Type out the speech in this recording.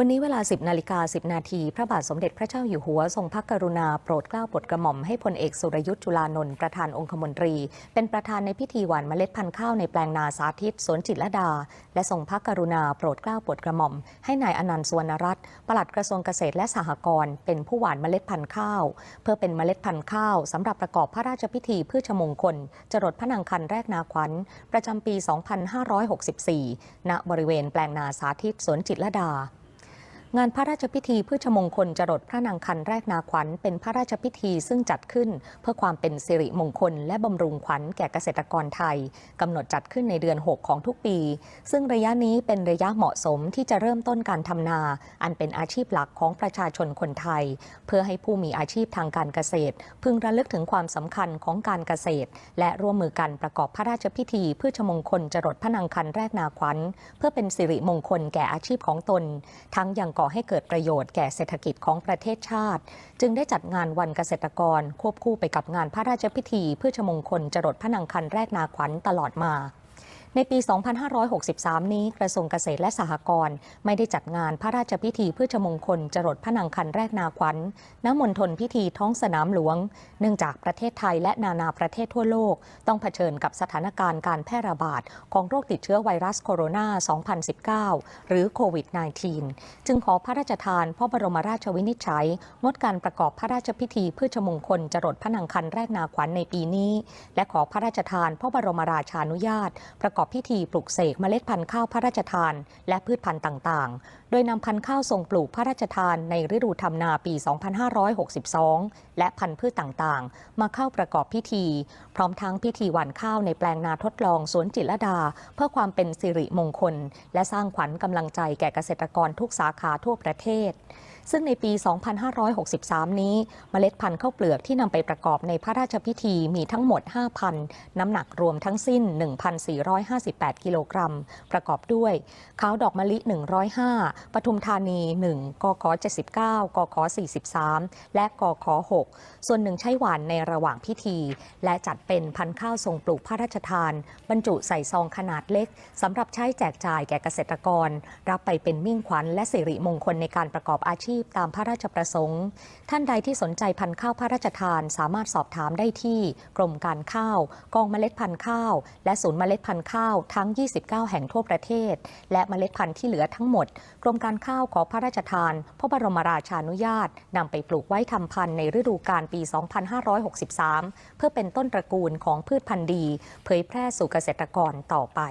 วันนี้เวลา 10 นาฬิกา 10 นาที พระบาทสมเด็จพระเจ้าอยู่หัวทรงพระกรุณาโปรดเกล้าโปรดกระหม่อมให้พลเอกสุรยุทธ์จุลานนท์ประธานองคมนตรี เป็นประธานในพิธีหว่านเมล็ดพันธุ์ข้าวในแปลงนาสาธิตสวนจิตรดา และทรงพระกรุณาโปรดเกล้าโปรดกระหม่อม ให้นายอนันต์สวนรัตน์ปลัดกระทรวงเกษตรและสหกรณ์เป็นผู้หว่านเมล็ดพันธุ์ข้าว เพื่อเป็นเมล็ดพันธุ์ข้าวสำหรับประกอบพระราชพิธีพืชมงคล จรดพระนางคันแรกนาขวัญประจำปี 2564 ณ บริเวณแปลงนาสาธิตสวนจิตรดา งานพระราชพิธีพืชมงคลจรดพระนางคันแรกนาขวัญ เป็นพระราชพิธีซึ่งจัดขึ้น เพื่อความเป็นสิริมงคล และบำรุงขวัญแก่เกษตรกรไทยกำหนดจัดขึ้นในเดือน 6 ของทุกปี ซึ่งระยะนี้เป็นระยะเหมาะสมที่จะเริ่มต้นการทำนา อันเป็นอาชีพหลักของประชาชนคนไทย เพื่อให้ผู้มีอาชีพทางการเกษตร พึงระลึกถึงความสำคัญของการเกษตร และร่วมมือกันประกอบพระราชพิธีพืชมงคลจรดพระนางคันแรกนาขวัญ เพื่อเป็นสิริมงคลแก่อาชีพของตน ทั้งยังก่อให้เกิดประโยชน์แก่เศรษฐกิจของประเทศชาติ จึงได้จัดงานวันเกษตรกร ควบคู่ไปกับงานพระราชพิธีเพื่อชมงคลจรดพระนางคันแรกนาขวัญตลอดมา ในปี 2563 นี้กระทรวงเกษตรและสหกรณ์ไม่ได้จัดงานพระราชพิธีพืชมงคลจรดพระนางคันแรกนาขวัญณมณฑลพิธีท้องสนามหลวง เนื่องจากประเทศไทยและนานาประเทศทั่วโลก ต้องเผชิญกับสถานการณ์การแพร่ระบาดของโรคติดเชื้อไวรัสโคโรนา 2019 หรือโควิด -19 จึงขอพระราชทานพระบรมราชวินิจฉัย งดการประกอบพระราชพิธีพืชมงคลจรดพระนางคันแรกนาขวัญในปีนี้ และขอพระราชทานพระบรมราชานุญาตประกอบพิธีปลุกเสกเมล็ดพันธุ์ข้าวพระราชทาน และพืชพันธุ์ต่างๆ โดยนำพันธุ์ข้าวทรงปลูกพระราชทานในฤดูทำนาปี 2562 และพันธุ์พืชต่างๆ มาเข้าประกอบพิธี พร้อมทั้งพิธีหว่านข้าวในแปลงนาทดลองสวนจิตรดา เพื่อความเป็นสิริมงคล และสร้างขวัญกำลังใจแก่เกษตรกรทุกสาขาทั่วประเทศ ซึ่งในปี 2563 นี้เมล็ดพันธุ์ข้าวเปลือกที่นำไปประกอบในพระราชพิธีมีทั้งหมด 5,000 น้ำหนักรวมทั้งสิ้น 1,458 กิโลกรัม ประกอบด้วยข้าวดอกมะลิ 105 ปทุมธานี 1 กข 79 กข 43 และกข 6 ส่วนหนึ่งใช้หวานในระหว่างพิธี และจัดเป็นพันธุ์ข้าวทรงปลูกพระราชทาน บรรจุใส่ซองขนาดเล็กสำหรับใช้แจกจ่ายแก่เกษตรกร รับไปเป็นมิ่งขวัญและสิริมงคลในการประกอบอาชีพพตามพระราชประสงค์ ท่านใดที่สนใจพันธุ์ข้าวพระราชทานสามารถสอบถามได้ที่กรมการข้าว กองเมล็ดพันธุ์ข้าว และศูนย์เมล็ดพันธุ์ข้าวทั้ง 29 แห่งทั่วประเทศ และเมล็ดพันธุ์ที่เหลือทั้งหมด กรมการข้าวขอพระราชทาน พระบรมราชานุญาตนำไปปลูกไว้ทำพันธุ์ในฤดูกาลปี 2563 เพื่อเป็นต้นตระกูลของพืชพันธุ์ดี เผยแพร่สู่เกษตรกรต่อไป